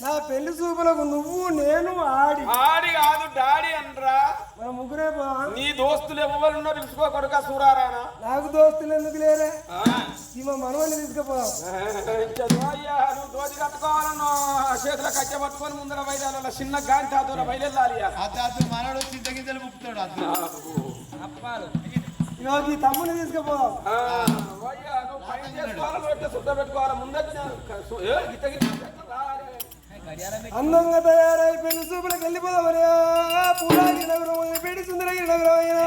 నా పెళ్ళి చూపులకు నువ్వు నేను ఆడి. ఆడి కాదు డాడీ అనరా. మన ముగ్గురే నీ దోస్తులు ఎవరున్నా పిలుచుకో కొడుక సూరారానా? నాకు దోస్తులు ఎందుకు లేరే. ఈమె మనవల్ని తీసుకుపోదాం చదువు అయ్యా నువ్వు దోతి కట్టుకోవాలను చేతుల కట్టె పట్టుకొని ముందర బయలు చిన్న గాంటి అదూర బయలుదేరాలి అతను అతను మనోడు చింత గింజలు ముక్కుతాడు అతను ఇగో ఈ తమ్ముని తీసుకుపోదాం నువ్వు అందంగా తయారై పెళ్ళి చూపులకు వెళ్ళిపోదాం మరి పూలాగి నగరం పెళ్ళి సుందరగిరి నగరం అయినా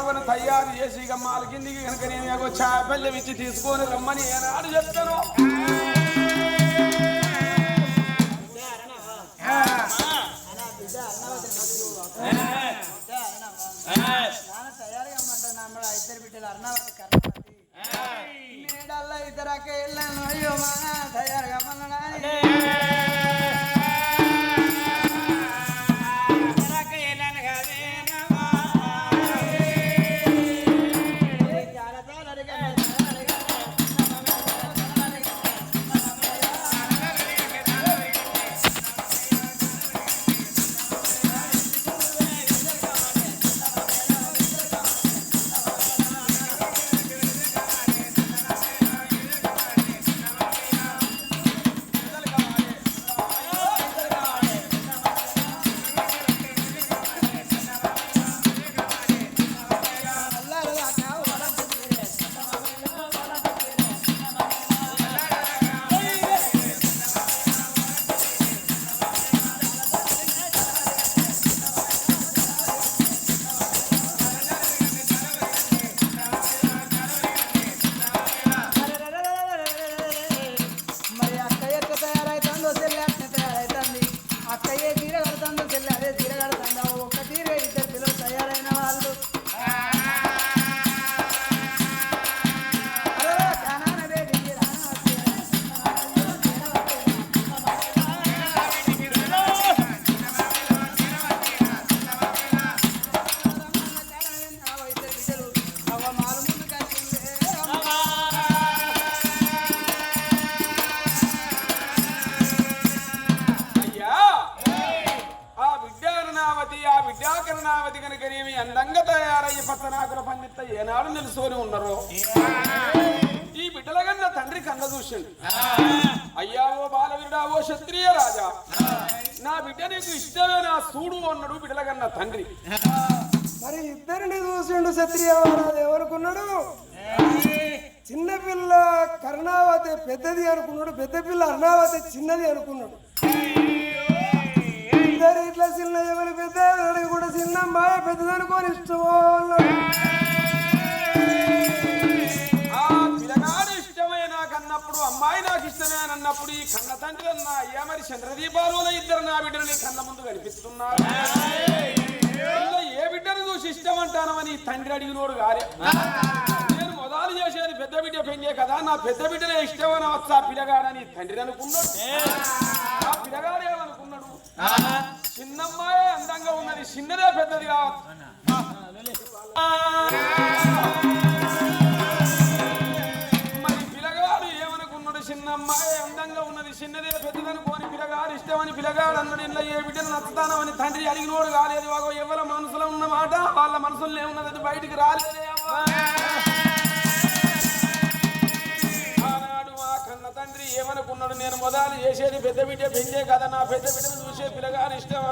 అరణవను తయారు చేసి ఇక మాల కిందికి కనుక నేను చాపల్లి ఇచ్చి తీసుకొని రమ్మని ఏనాడు చెప్తాను ఇద్దరు అక్క వెళ్ళాను అయ్యో మా తయారుగా మన్నడాని విద్యాకరణావతి కనుక ఏమి అందంగా తయారయ్యి పచ్చనాకుల పండిత ఏనాడు నిలుసుకొని ఉన్నారు? ఈ బిడ్డల కన్నా తండ్రి కన్న చూసిండు అయ్యా ఓ బాలవీరుడా ఓ క్షత్రియ రాజా. నా బిడ్డ నీకు ఇష్టమే నా సూడు అన్నాడు బిడ్డల కన్నా తండ్రి. మరి ఇద్దరిని చూసిండు క్షత్రియ మహారాజు ఎవరుకున్నాడు? చిన్నపిల్ల కర్ణావతి పెద్దది అనుకున్నాడు పెద్ద పిల్ల అర్ణావతి చిన్నది అనుకున్నాడు. ఇద్దరు ఇట్లా చిన్న ఎవరు పెద్ద కూడా చిన్న అమ్మాయి పెద్దది అనుకోని ఇష్టమో అన్నాడు. ఆ పిల్లగాడు ఇష్టమే నాకు అన్నప్పుడు అమ్మాయి నాకు ఇష్టమే అని అన్నప్పుడు ఈ కన్న తండ్రి అన్న అయ్యా మరి చంద్రదీపాలు ఇద్దరు నా బిడ్డలు నీ కన్న ముందు కనిపిస్తున్నారు. ఏ బిడ్డను చూసి ఇష్టం అంటానమని తండ్రి అడిగినోడు కాలే మొదలు చేసేది పెద్ద బిడ్డ పెళ్ళే కదా. నా పెద్ద బిడ్డనే ఇష్టమని వచ్చా పిల్లగాడని తండ్రి అనుకున్నాడు. ఆ పిల్లగాడు ఏమనుకున్నాడు చిన్నమ్మాయే అందంగా ఉన్నది చిన్నదే పెద్దది కావచ్చు. మరి పిల్లగాడు ఏమనుకున్నాడు? చిన్నమ్మాయి అందంగా ఉన్నది చిన్నదే పెద్దదనుకోని పిల్లగాడు ఇష్టం ఇష్టమని పిలగాడు అన్నాడు. ఇంట్లో ఏ బిడ్డను నచ్చుతానమని తండ్రి అడిగినోడు కాలేదు. ఎవరి మనసులో ఉన్న మాట? వాళ్ళ మనసులో ఏమున్నది? బయటికి రాలేదే. ఏమనుకున్నాడు? నేను మొదలు చేసేది పెద్ద బిడ్డ పెంచే కదా నా పెద్ద బిడ్డను చూసే పిల్లగాని ఇష్టం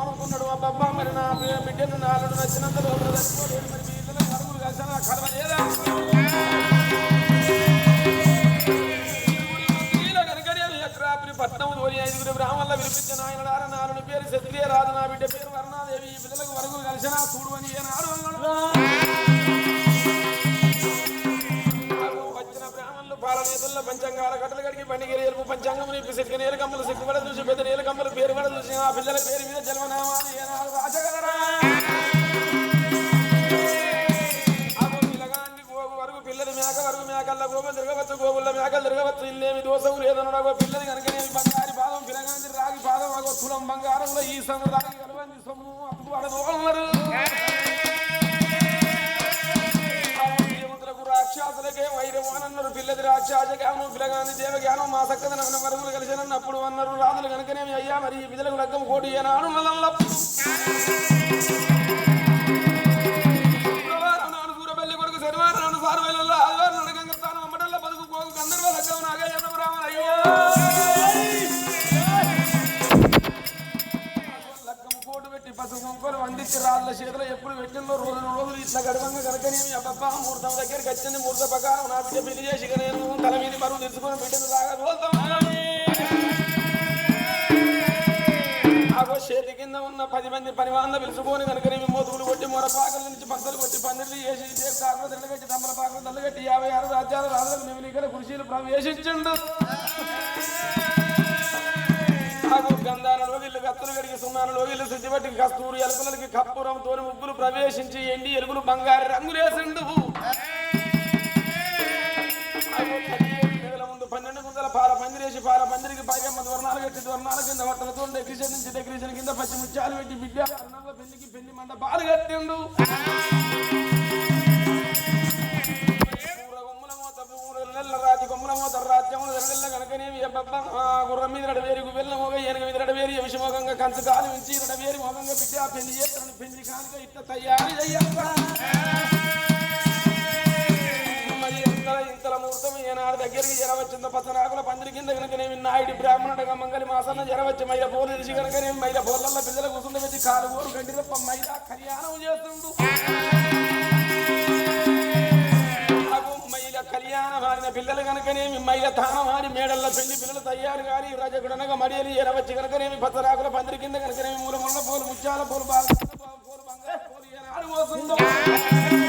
అనుకున్నాడు. మా బాబా మరి నా బిడ్డను నాలుగు నచ్చినంత లోపల చచ్చిపోలేదు. మరి మీ ఇద్దరు కడుపులు కలిసి కడవ లేదా ఐదుగురు బ్రాహ్మణుల వినిపించిన ఆయన నారాయణ పేరు క్షత్రియ రాజు నా బిడ్డ పేరు వర్ణాదేవి. ఈ పిల్లలకు వరకు కలిసినా? చూడు అని ఏనాడు అన్నాడు. బ్రాహ్మణులు పంచంగాల కట్టలు కడిగి పండిగిరి ఎరుపు పంచాంగం నిప్పి సిక్కి సిక్కు సిక్కుబడ చూసి పెద్ద నీలకమ్మలు పేరు కూడా చూసి ఆ పిల్లల పేరు మీద జన్మనామాలు ఏనాడు రాజగలరా అగో మేక వరకు మేకల్ల గోపం తిరగవచ్చు గోగుల్ల మేకలు తిరగవచ్చు. ఇల్లేమి దోషం లేదన్నాడు పిల్లలు పిల్లది బంగారి పాదం పిల్లగాండి రాగి పాదం అగో తులం బంగారంలో ఈ సొమ్ము రాగి కలవంది సొమ్ము అప్పుడు అడగోన్నారు రాక్షసులకే వైరవానన్నారు పిల్లది రాక్షస జ్ఞానం పిల్లగాని దేవ జ్ఞానం మా సక్కదన వరములు కలిసినప్పుడు అన్నారు రాజులు కనుకనేమి అయ్యా మరి ఈ పిల్లలకు లగ్గం కోటి ఏనాడు మల్లప్పుడు రాళ్ళ చేతిలో ఎప్పుడు పెట్టిందో రోజు రోజులు ఇట్లా గడవంగా కనుకనేమి అబ్బబ్బా ముహూర్తం దగ్గరికి వచ్చింది ముహూర్త ప్రకారం నా బిడ్డ పెళ్ళి చేసి నేను తల మీద బరువు తెచ్చుకొని బిడ్డను దాకా ఆగో చేతి కింద ఉన్న పది మంది పనివాళ్ళ పిలుచుకొని కనుకనేమి మోతులు కొట్టి మొరపాకల నుంచి పక్కలు కొట్టి పందిర్లు వేసి దేవతాకులు తెల్లగట్టి తమ్మల పాకలు తల్లగట్టి యాభై ఆరు రాజ్యాల రాజులకు నిమిలికల కృషిలు ప్రవేశించండు. వీళ్ళు కడిగి సున్నాను వీళ్ళు శుద్ధిపట్టి కస్తూరి ఎలుకలకి కప్పురం తోని ముగ్గులు ప్రవేశించి ఎండి ఎలుగులు బంగారు రంగులేసిండు పన్నెండు గుంతల పాల పందిరేసి పాల పందిరికి పైగా మంది వర్ణాలు కట్టి వర్ణాల కింద వట్టలతో డెకరేషన్ నుంచి డెకరేషన్ కింద పచ్చి ముత్యాలు పెట్టి బిడ్డ పెళ్ళికి పెళ్ళి మంట బాలు కట్టిండు. మోత పూల నెల్ల రాతి కొమ్మల మోత రాజ్యములు ఎరడెల్ల కనుకనేవి అబ్బబ్బ ఆ గుర్రం మీద రడవేరి గుబెల్ల మోగ ఏనుగు మీద రడవేరి విషమోగంగా కంచు కాలు ఉంచి రడవేరి మోగంగా బిడ్డ పెళ్ళి చేస్తాను పెళ్ళి కానుక ఇట్ట తయారు చెయ్యబ్బా మరి ఇంతల ఇంతల ముహూర్తం ఏనాడు దగ్గరికి జరవచ్చిందో పచ్చనాకుల పందిరి కింద కనుకనేమి నాయుడు బ్రాహ్మణుడగా మంగళి మాసన్న జరవచ్చు మైల పోలు తెలిసి కనుకనేమి మైల పోలల్లో పిల్లల కూర్చుండ పెట్టి కాలు గోరు గంటి తప్ప మైల కళ్యాణం చేస్తుండు కళ్యాణం ఆడిన పిల్లలు కనుకనేమి మైల తానం ఆడి మేడల్లో పెళ్ళి పిల్లలు తయారు కాని రజగుడనగా మడియలి ఎరవచ్చి కనుకనేమి పచ్చరాకుల పందిరి కింద కనుకనేమి మూల ముళ్ళ పోలు ముత్యాల పోలు బాల పోలు బంగారు పోలు ఏనాడు మోస్తుందో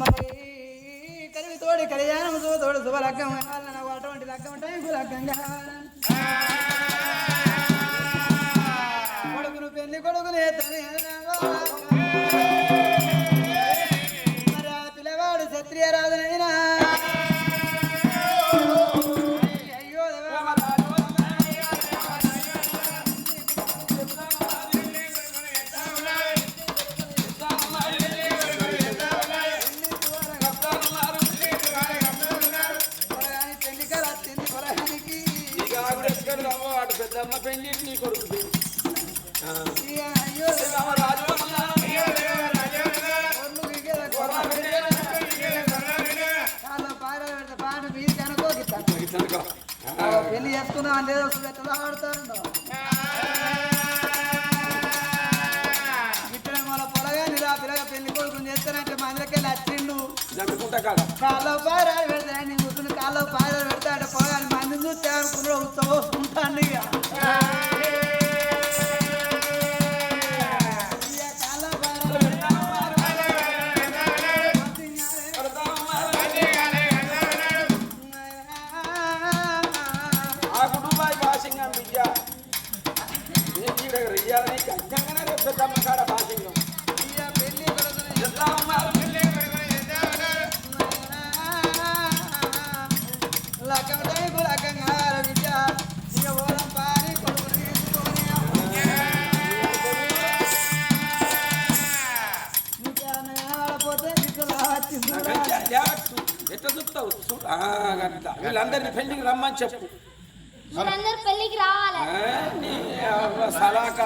మరి కలివి తోడి కళ్యాణం తోడు శుభ లగ్గం కావాలని అటువంటి లగ్గం టైంకు లగ్గం కావాలని కొడుకును పెళ్ళి కొడుకులు ఎత్తని మరి ఆ పిల్లవాడు క్షత్రియ కాదా కాళ్ళ పెళ్ళికి రమ్మని చెప్పు. పెళ్ళికి రావాలి? సలాక.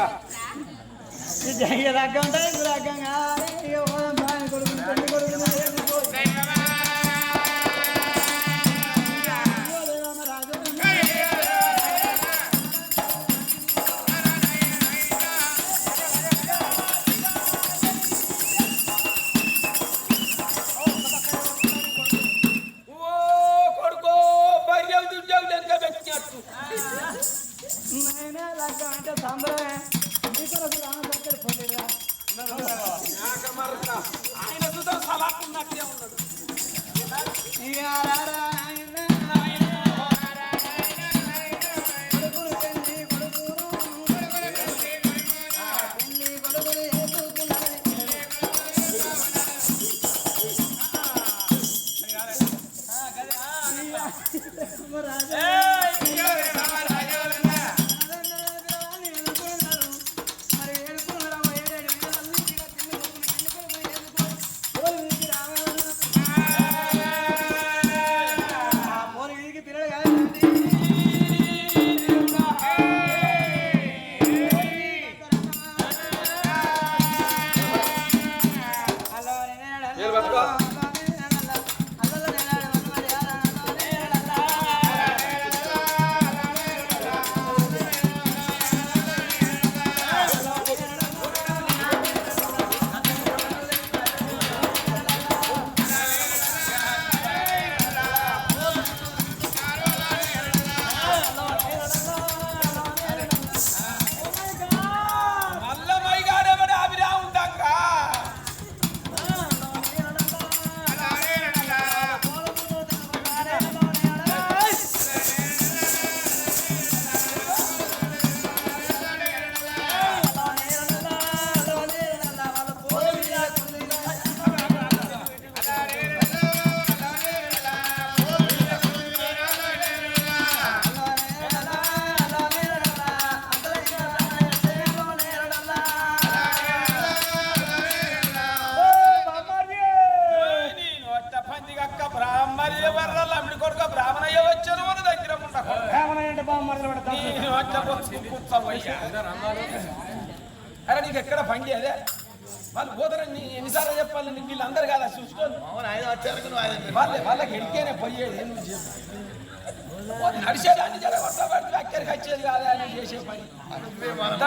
మరి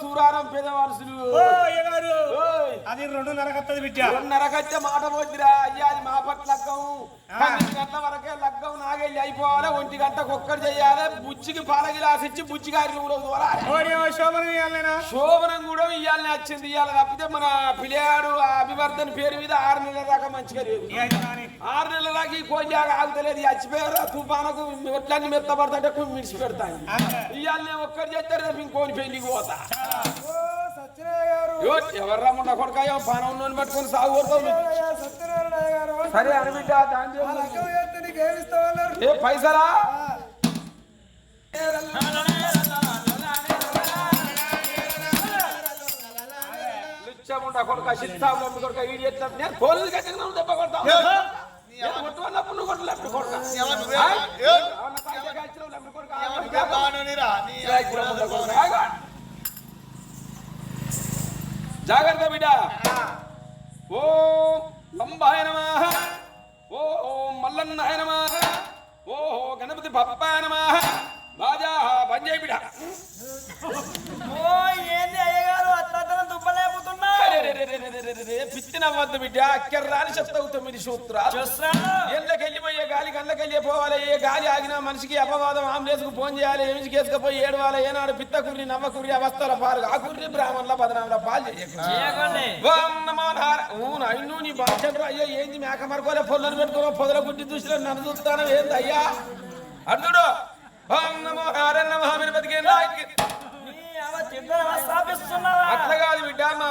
సూరారం పేద వరుసలు ఓయ్. అది రెండున్నర కత్తది బిడ్డ. రెండున్నరకైతే మాట పోద్దిరా అయ్యా అది మా పట్ల లగ్గం. పన్నెండు గంటల వరకే లగ్గం నాగెళ్ళి అయిపోవాలి. ఒంటి గంటకు ఒక్కటి చేయాలి. బుచ్చికి పాల గిలాస్ ఇచ్చి బుచ్చి గారి శోభన ఇవ్వాలనా శోభనం కూడా ఇయ్యాలని వచ్చింది ఇయ్యాలి తప్పితే మన పిల్లాడు అభివర్ధన పేరు మీద ఆరు నెలల దాకా మంచిగా లేదు. ఆరు నెలల దాకా ఈ కోడి ఆగుతలేదు ఈ చచ్చిపోయారు ఆ తుఫానకు ఒట్లన్నీ మెత్తపడతాంటే కొన్ని మిడిచి పెడతాను ఇవాళ నేను ఒక్కటి చేస్తే రేపు ఇంకోని పెళ్ళికి పోతా ఓ సత్యనారాయణ గారు యో, ఎవరు రమ్మన్న కొడకాయో పానం ఉన్నోని పట్టుకొని సాగు కొడతావు అయ్యా సత్యనారాయణ గారు సరే అనిబిడ్డ దాని ఆ లగ్గం చేస్తే నీకు ఏమి ఇస్తామన్నారు ఏ పైసలా లుచ్చముండ కొడుక సిత్తాముల కొడుక ఈడి ఎట్లా నేను పోలీసు కట్టిన దెబ్బ కొడతా ఏ? జాగ్రత్త బిడ్డ. ఓం లంబాయ నమ. ఓం మల్లన్నాయ నమ. ఓ గణపతి బప్పాయ నమ. బాజా బంజయ్ బిడ్డ. ఓ ఏంది? నవ్వద్దు బిడ్డ. అక్కర్రాని చెప్తావు తొమ్మిది సూత్రాలు. ఎళ్ళకి వెళ్ళిపోయే గాలి గళ్ళకి వెళ్ళిపోవాలి. ఏ గాలి ఆగినా మనిషికి అపవాదం. ఆంబులెన్స్కు ఫోన్ చేయాలి. ఏమికి కేసుకపోయి ఏడవాలి. ఏనాడు పిత్త కుర్రి నవ్వ కుర్రి అవస్థల పాలు. ఆ కుర్రి బ్రాహ్మణుల బదనాముల పాలు చేయకండి. నీ బాధ్యత అయ్యో ఏంది? మేక మరకోలే పొల్లను పెట్టుకుని పొదల గుడ్డి దృష్టిలో నన్ను చూస్తాను ఏంది అయ్యా? అర్జుడు ఓం నమో నారాయణ అట్లా కాదు బిడ్డ. మా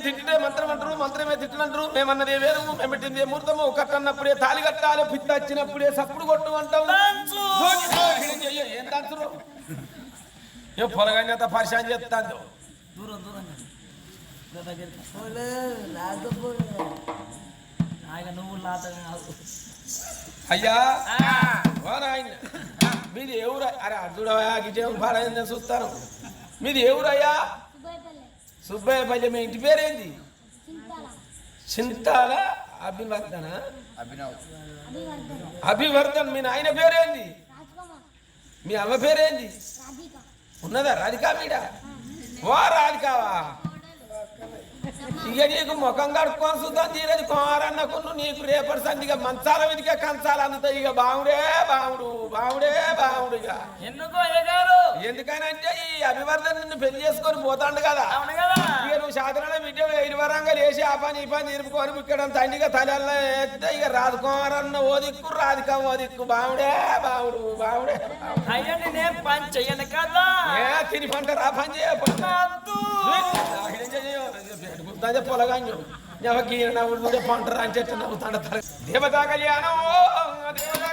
తిట్టితే మంత్రం అంటారు మంత్రమే తిట్టినంటారు మేమన్నది వేదము మేము పెట్టింది ముహూర్తము కట్టన్నప్పుడే తాలి కట్టాలి పిత్త వచ్చినప్పుడే సప్పుడు కొట్టు అంటాం. అయ్యో, ఏం ఏ పొలగన్యత పరిశాన్ చేస్తాను నువ్వు లాత అయ్యా! మీది ఎవరు? అరే అర్జుడవా గిజం పాడైందని చూస్తాను మీది ఎవరయ్యా సుబ్బయ్యపల్లి సుబ్బయ్య పల్లె మీ ఇంటి పేరేంది? చింతాల. అభివర్ధన. అభివర్ధన్. మీ నాయన పేరేంది? మీ అమ్మ పేరేంది? ఉన్నదా? రాధికా మీడ? ఓ రాధికావా? ఇక నీకు ముఖం కడుక్కొని చూద్దాం తీరది కుమారన్నకును నీకు రేపటి సంధిగా మంచాల మీదకే కంచాలు అందుతాయి. ఇక బావుడే బావుడు బావుడే బావుడు ఇక. ఎందుకో అయ్యగారు ఎందుకనంటే ఈ అభివర్ధన్ నిన్ను పెళ్ళి చేసుకొని పోతాండు కదా. ఇక నువ్వు సాధారణ బిడ్డ ఇరువరంగా లేచి ఆ పని ఈ పని ఇరుపుకొని ఇక్కడ తండ్రిగా తలల్లో ఎత్తే ఇక రాదుకోరన్న ఓ దిక్కు రాధిక ఓ దిక్కు. బావుడే బావుడు బావుడే బావుడు. అయ్యా నేనేం పని చెయ్యను కదా. తిని పంట రా పని చేయ వద్దు. పొలగాంజు ఎవరికి నవ్వుడు పంట రా అని చెట్టు నవ్వుతాడు దేవతా కళ్యాణం ఓ, దేవతా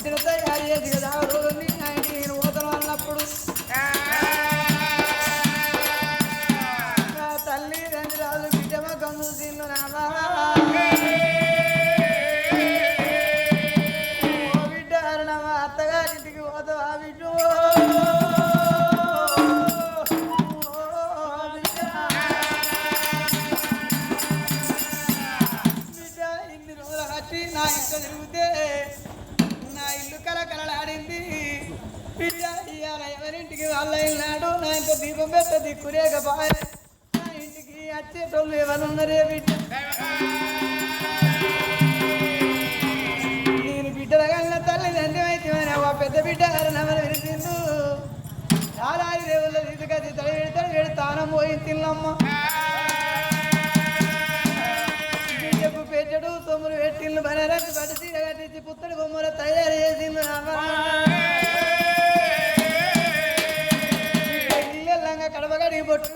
అవని బిడ్డను తయారు చేసి లేకపోయే ఇంటికి వచ్చేటోళ్ళు ఎవరున్నారే బిడ్డ? నేను బిడ్డల కన్నా తల్లి తండ్రి అయితే ఆ పెద్ద బిడ్డ నమ్మని విరిచిండు. నాలారి దేవుళ్ళు తీసుకొచ్చి తడి పెడతాడు వేడు తానం పోయి తిన్నమ్మ. బిడ్డకు పెట్టడు తొమ్మిది పెట్టిళ్ళు బనరాజు పడిచి కట్టించి పుత్తడి బొమ్మలు తయారు చేసిండు అమ్మ బొట్టు